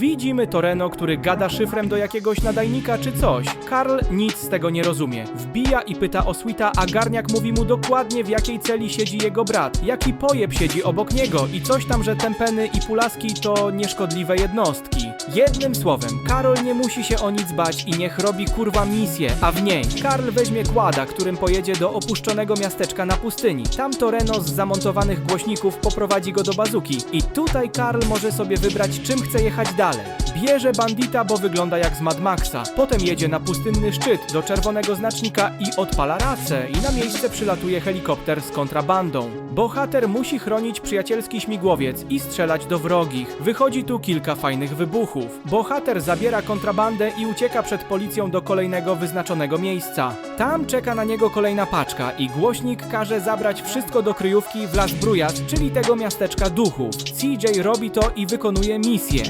Widzimy Toreno, który gada szyfrem do jakiegoś nadajnika czy coś. Karl nic z tego nie rozumie. Wbija i pyta o Sweeta, a Garniak mówi mu dokładnie w jakiej celi siedzi jego brat, jaki pojeb siedzi obok niego i coś tam, że tempeny i pulaski to nieszkodliwe jednostki. Jednym słowem, Karol nie musi się o nic bać i niech robi kurwa misję, a w niej Karl weźmie kłada, którym pojedzie do opuszczonego miasteczka na pustyni. Tam Toreno z zamontowanych głośników poprowadzi go do bazuki i tutaj Karl może sobie wybrać czym chce jechać dalej. Bierze bandita, bo wygląda jak z Mad Maxa. Potem jedzie na pustynny szczyt do czerwonego znacznika i odpala racę i na miejsce przylatuje helikopter z kontrabandą. Bohater musi chronić przyjacielski śmigłowiec i strzelać do wrogich. Wychodzi tu kilka fajnych wybuchów. Bohater zabiera kontrabandę i ucieka przed policją do kolejnego wyznaczonego miejsca. Tam czeka na niego kolejna paczka i głośnik każe zabrać wszystko do kryjówki w Las Brujas, czyli tego miasteczka duchów. CJ robi to i wykonuje misję.